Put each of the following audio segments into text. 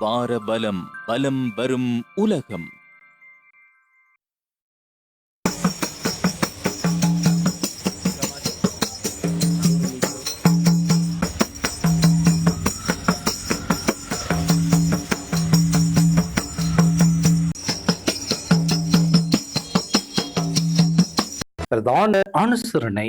வார பலம் பலம் வரும் உலகம். பிரதான அனுசரணை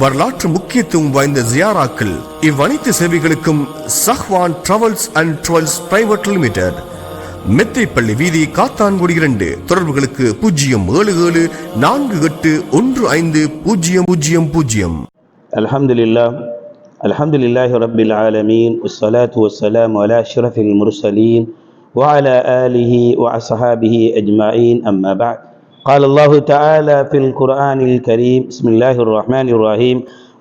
வரலாற்று முக்கியத்துவம் வாய்ந்த ஜியாராக்கள் இவ்வனைத்து சேவைகளுக்கும் சஹ்வான் டிராவல்ஸ் அண்ட் டுவெல்ஸ் பிரைவேட் லிமிடெட் மெத்தைப்பள்ளி வீதி காத்தான்குடி இரண்டு தொடர்புகளுக்கு பூஜ்ஜியம் ஏழு ஏழு நான்கு எட்டு ஒன்று ஐந்து பூஜ்ஜியம் பூஜ்ஜியம் பூஜ்ஜியம் الحمد لله الحمد لله رب العالمين والصلاة والسلام على أشرف المرسلين وعلى آله وأصحابه أجمعين أما بعد قال الله تعالى في القرآن الكريم بسم الله الرحمن الرحيم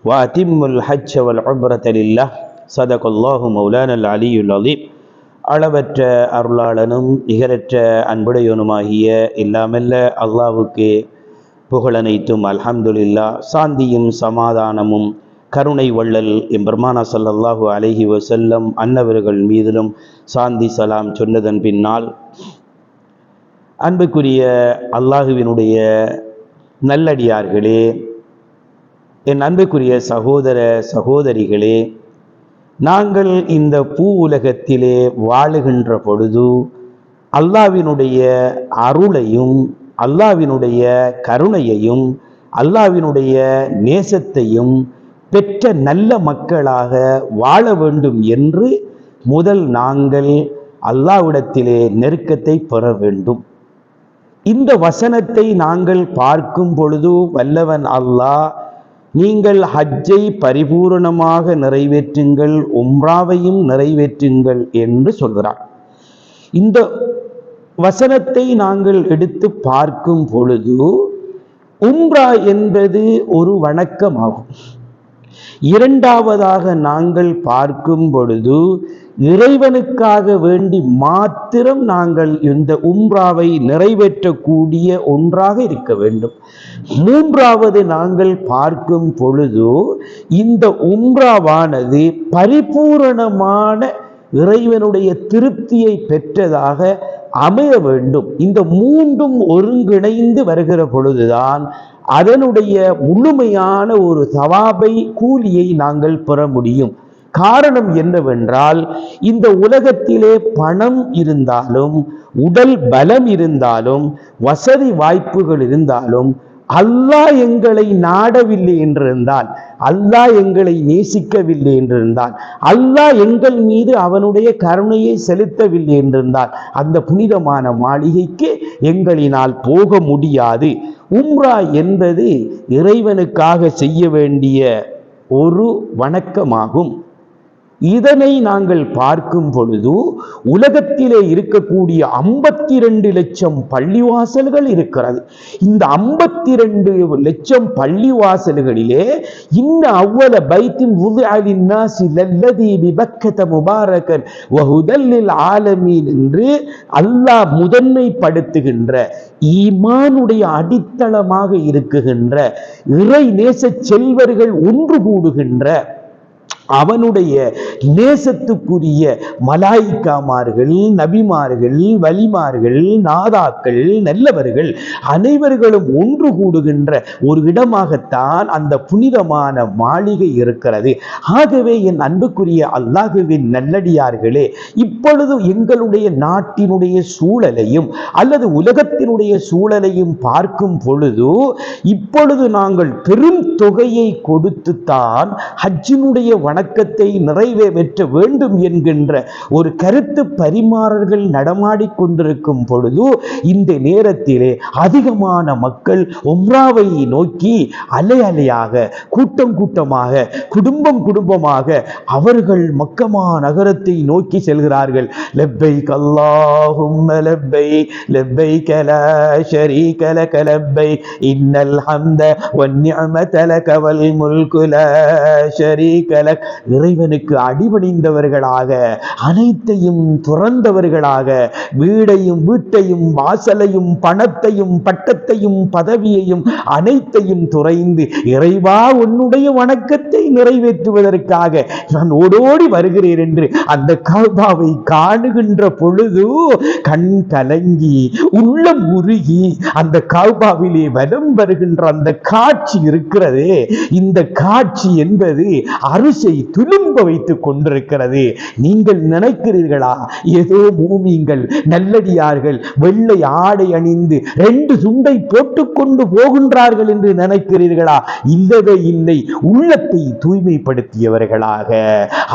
وأتم الحج والعبرة لله صدق الله مولانا العلي العظيم அளவற்ற அருளாளனும் நிகரற்ற அன்புடையவனுமாகிய இல்லாமல்ல அல்லாவுக்கு புகழனைத்தும் அல்ஹம்துலில்லா சாந்தியும் சமாதானமும் கருணை வள்ளல் எம்பெருமானா ஸல்லல்லாஹு அலைஹி வஸல்லம் அன்னவர்கள் மீதிலும் சாந்தி சலாம் சொன்னதன் பின்னால் அன்புக்குரிய அல்லாஹுவினுடைய நல்லடியார்களே என் அன்புக்குரிய சகோதர சகோதரிகளே நாங்கள் இந்த பூ உலகத்திலே வாழுகின்ற பொழுது அல்லாவினுடைய அருளையும் அல்லாவினுடைய கருணையையும் அல்லாவினுடைய நேசத்தையும் பெற்ற நல்ல மக்களாக வாழ வேண்டும் என்று முதல் நாங்கள் அல்லாவிடத்திலே நெருக்கத்தை பெற வேண்டும். இந்த வசனத்தை நாங்கள் பார்க்கும் பொழுது வல்லவன் அல்லாஹ் நீங்கள் ஹஜ்ஜை பரிபூரணமாக நிறைவேற்றுங்கள் உம்ராவையும் நிறைவேற்றுங்கள் என்று சொல்கிறார் இந்த வசனத்தை நாங்கள் எடுத்து பார்க்கும் பொழுது உம்ரா என்பது ஒரு வணக்கமாகும். இரண்டாவதாக நாங்கள் பார்க்கும் பொழுது இறைவனுக்காக வேண்டி மாத்திரம் நாங்கள் இந்த உம்ராவை நிறைவேற்றக்கூடிய ஒன்றாக இருக்க வேண்டும். மூன்றாவது நாங்கள் பார்க்கும் பொழுது இந்த உம்ராவானது பரிபூரணமான இறைவனுடைய திருப்தியை பெற்றதாக அமைய வேண்டும். இந்த மூன்றும் ஒருங்கிணைந்து வருகிற பொழுதுதான் அதனுடைய முழுமையான ஒரு சவாபை கூலியை நாங்கள் பெற முடியும். காரணம் என்னவென்றால் இந்த உலகத்திலே பணம் இருந்தாலும் உடல் பலம் இருந்தாலும் வசதி வாய்ப்புகள் இருந்தாலும் அல்லாஹ் எங்களை நாடவில்லை என்றிருந்தால் அல்லாஹ் எங்களை நேசிக்கவில்லை என்றிருந்தால் அல்லாஹ் எங்கள் மீது அவனுடைய கருணையை செலுத்தவில்லை என்றிருந்தால் அந்த புனிதமான மாளிகைக்கு எங்களினால் போக முடியாது. உம்ரா என்பது இறைவனுக்காக செய்ய வேண்டிய ஒரு வணக்கமாகும். இதனை நாங்கள் பார்க்கும் பொழுது உலகத்திலே இருக்கக்கூடிய ஐம்பத்தி ரெண்டு லட்சம் பள்ளிவாசல்கள் இருக்கிறது. இந்த ஐம்பத்தி ரெண்டு லட்சம் பள்ளிவாசல்களிலே இன்ன அவ்வள பைத்தின் லல்லதி விபக்கத முபாரகன் வஹுதல்லில் ஆலமீன் என்று அல்லாஹ் முதன்மைப்படுத்துகின்ற ஈமானுடைய அடித்தளமாக இருக்குகின்ற இறை நேச செல்வர்கள் ஒன்று கூடுகின்ற அவனுடைய நேசத்துக்குரிய மலாய்க்காமார்கள் நபிமார்கள் வலிமார்கள் நாதாக்கள் நல்லவர்கள் அனைவர்களும் ஒன்று கூடுகின்ற ஒரு இடமாகத்தான் அந்த புனிதமான மாளிகை இருக்கிறது. ஆகவே என் அன்புக்குரிய அல்லாஹுவின் நல்லடியார்களே இப்பொழுது எங்களுடைய நாட்டினுடைய சூழலையும் அல்லது உலகத்தினுடைய சூழலையும் பார்க்கும் பொழுது இப்பொழுது நாங்கள் பெரும் தொகையை கொடுத்துத்தான் ஹஜ்ஜினுடைய வணக்கத்தை நிறைவேற்ற வேண்டும் என்கின்ற ஒரு கருத்து பரிமாறல்கள் நடமாடிக் கொண்டிருக்கும் பொழுது இந்த நேரத்திலே அதிகமான மக்கள் உம்ராவை நோக்கி அலை அலையாக கூட்டம் கூட்டமாக குடும்பம் குடும்பமாக அவர்கள் மக்கமா நகரத்தை நோக்கி செல்கிறார்கள். லெப்பை கல்லாஹும் லெப்பை லெப்பை கல ஷரி கல கலப்பை இன்னல் அந்த வன்னிஅமத தல கவல் முல்குல ஷரி கலக் இறைவனுக்கு அடிபணிந்தவர்களாக அனைத்தையும் துறந்தவர்களாக வீடையும் வீட்டையும் வாசலையும் பணத்தையும் பட்டத்தையும் பதவியையும் அனைத்தையும் துறைந்து இறைவா உன்னுடைய வணக்கத்தை நிறைவேற்றுவதற்காக நான் ஓடோடி வருகிறேன் என்று அந்த கௌபாவை காணுகின்ற பொழுது கண் கலங்கி உள்ளம் உருகி அந்த கௌபாவிலே வலம் வருகின்ற அந்த காட்சி இருக்கிறதே. இந்த காட்சி என்பது அரிசை துலும்ப வைத்துக் கொண்டிருக்கிறது. நீங்கள் நினைக்கிறீர்களா? ஏதோ மூமிங்கள் நல்லடியார்கள் வெள்ளை ஆடை அணிந்து ரெண்டு சுண்டை போட்டுக்கொண்டு போகின்றார்கள் என்று நினைக்கிறீர்களா? இல்லவே இல்லை. உள்ளத்தை தூய்மைப்படுத்தியவர்களாக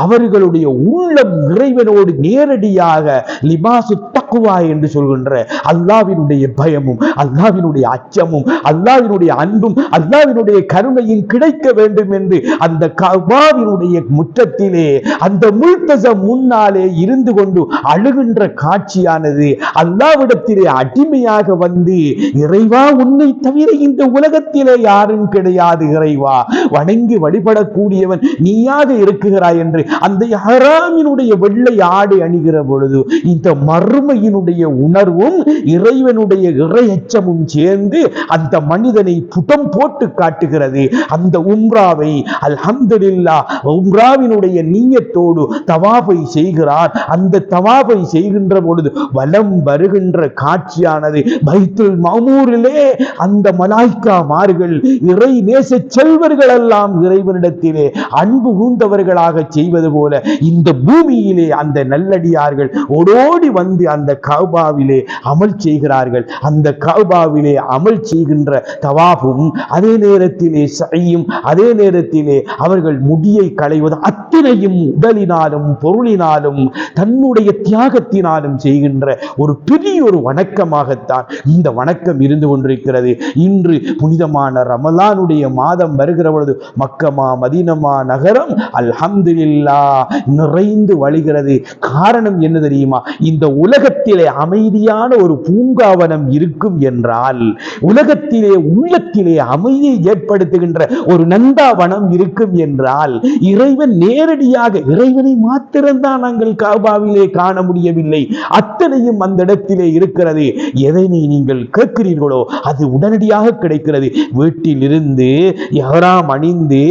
அவர்களுடைய உள்ளம் இறைவனோடு நேரடியாக லிபாசு தக்குவா என்று சொல்கின்ற அல்லாவினுடைய பயமும் அல்லாவினுடைய அச்சமும் அல்லாவினுடைய அன்பும் அல்லாவினுடைய கருணையும் கிடைக்க வேண்டும் என்று அந்த கபாவினுடைய முற்றத்திலே அந்த முல்தசம் முன்னாலே இருந்து கொண்டு அழுகின்ற காட்சியானது அல்லாவிடத்திலே அடிமையாக வந்து இறைவா உன்னை தவிர இந்த உலகத்திலே யாரும் கிடையாது இறைவா வணங்கி வழிபட கூடியவன் நீயாக இருக்குகிறாய் என்று அந்த ஹராமினுடைய வெள்ளை ஆடை அணிகிற பொழுது இந்த மறுமையினுடைய உணர்வும் இறைவனுடைய இறையச்சமும் சேர்ந்து அந்த மனிதனை புடம் போட்டு காட்டுகிறது. அந்த உம்ராவை அல்ஹம்துலில்லா உம்ராவினுடைய நீயத்தோடு தவாபை செய்கிறார். அந்த தவாபை செய்கின்ற பொழுது வலம் வருகின்ற காட்சியானது பைத்துல் மாமூரிலே அந்த மலாய்க்கா மார்கள் இறை நேச செல்வர்கள் எல்லாம் இறைவனிடத்தில் உலகத்திலே அன்பு கூர்ந்தவர்களாக செய்வது போல இந்த பூமியிலே அந்த நல்லடியார்கள் ஓடோடி வந்து அந்த கவுபாவிலே அமல் செய்கிறார்கள். அந்த கவுபாவிலே அமல் செய்கின்ற தவாபும் அதே நேரத்திலே சையும் அதே நேரத்திலே அவர்கள் முடியை களைவது அத்தனையும் உடலினாலும் பொருளினாலும் தன்னுடைய தியாகத்தினாலும் செய்கின்ற ஒரு பெரிய ஒரு வணக்கமாகத்தான் இந்த வணக்கம் இருந்து கொண்டிருக்கிறது. இன்று புனிதமான ரமலானுடைய மாதம் வருகிற பொழுது மக்கமா மதினமா நகரம்? அல்ஹம்துல்லா நிறைந்து வழிகிறது. காரணம் என்ன தெரியுமா? இந்த உலகத்திலே அமைதியான ஒரு பூங்காவனம் இருக்கும் என்றால் உலகத்திலே உள்ளத்திலே அமைதியை ஏற்படுத்துகின்ற ஒரு நந்தாவனம் இருக்கும் என்றால் இறைவன் நேரடியாக இறைவனை மாத்திரம்தான் நாங்கள் காபாவிலே காண முடியவில்லை. அத்தனையும் அந்த இடத்திலே இருக்கிறது. எதனை நீங்கள் கேட்கிறீர்களோ அது உடனடியாக கிடைக்கிறது. வீட்டில் இருந்து எஹராம் அணிந்து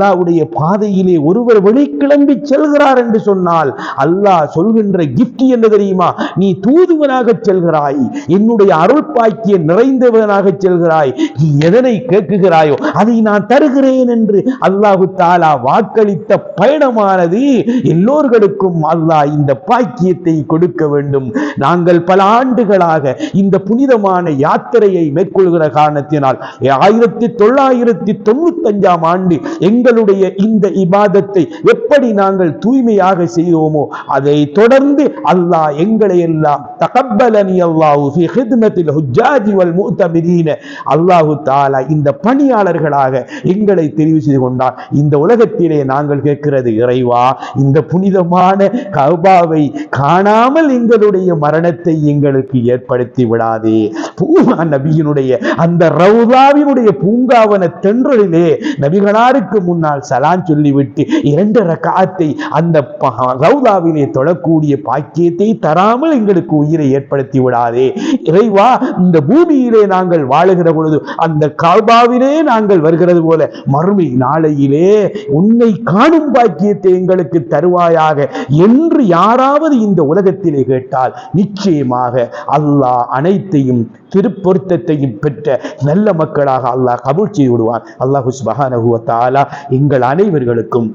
அல்லாவுடைய பாதையிலே ஒருவர் வெளிக்கிளம்பி செல்கிறார் என்று சொன்னால் அல்லாஹ் சொல்கின்ற கிஃப்ட் என்ன தெரியுமா? நீ தூதுவனாக செல்கிறாய் என்னுடைய அருள் பாக்கிய நிறைந்தவனாக செல்கிறாய் நீ எதனை கேட்குகிறாயோ அதை நான் தருகிறேன் என்று அல்லாஹு தாலா வாக்களித்த பயணமானது எல்லோர்களுக்கும் அல்லாஹ் இந்த பாக்கியத்தை கொடுக்க வேண்டும். நாங்கள் பல ஆண்டுகளாக இந்த புனிதமான யாத்திரையை மேற்கொள்கிற காரணத்தினால் ஆயிரத்தி தொள்ளாயிரத்தி தொண்ணூத்தி அஞ்சாம் ஆண்டு எங்கள் எங்களுடைய இந்த இபாதத்தை எப்படி நாங்கள் தூய்மையாக செய்தோமோ அதை தொடர்ந்து அல்லாஹ் எங்களை எல்லாம் தகப்பலனி அல்லாஹு ஃபி ஹித்மத்தில் ஹுஜ்ஜாஜி வல் முத்தமிரீன அல்லாஹு தாலா இந்த பணியாளர்களாக எங்களை தெரிவு செய்து கொண்டார் இந்த உலகத்திலே நாங்கள் கேட்கிறது இறைவா இந்த புனிதமான கபாவை காணாமல் எங்களுடைய மரணத்தை எங்களுக்கு ஏற்படுத்தி விடாதே. பூங்கா நபியினுடைய அந்த ரவுதாவினுடைய பூங்காவன தென்றலிலே நபிகளாருக்கு முன்னால் சலான் சொல்லிவிட்டு இரண்டு ரகாத்தை அந்த ரவுதாவிலே தொழக்கூடிய பாக்கியத்தை தராமல் எங்களுக்கு உயிரை ஏற்படுத்தி விடாதே. இறைவா இந்த பூமியிலே நாங்கள் வாழுகிற பொழுது அந்த கால்பாவிலே நாங்கள் வருகிறது போல மறுமை நாளையிலே உன்னை காணும் பாக்கியத்தை எங்களுக்கு தருவாயாக என்று யாராவது இந்த உலகத்திலே கேட்டால் நிச்சயமாக அல்லாஹ் அனைத்தையும் திருப்பொருத்தத்தையும் பெற்ற நல்ல மக்களாக அல்லாஹ் கபூல் செய்து விடுவான். அல்லாஹு சுபஹானஹு எங்கள் அனைவர்களுக்கும்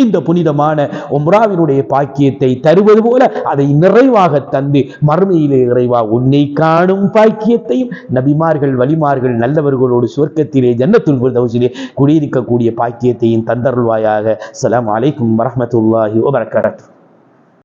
இந்த புனிதமான உம்ராவினுடைய பாக்கியத்தை தருவது போல அதை நிறைவாக தந்து மறுமையிலே இறைவா உன்னை காணும் பாக்கியத்தையும் நபிமார்கள் வலிமார்கள் நல்லவர்களோடு சுவர்க்கத்திலே ஜன்னத்துல் ஃபிர்தௌஸிலே குடியிருக்கக்கூடிய பாக்கியத்தையும் தந்தருள்வாயாக. சலாம் அலைக்கும் வரமத்துல்லாஹி வபரகாத்துஹு.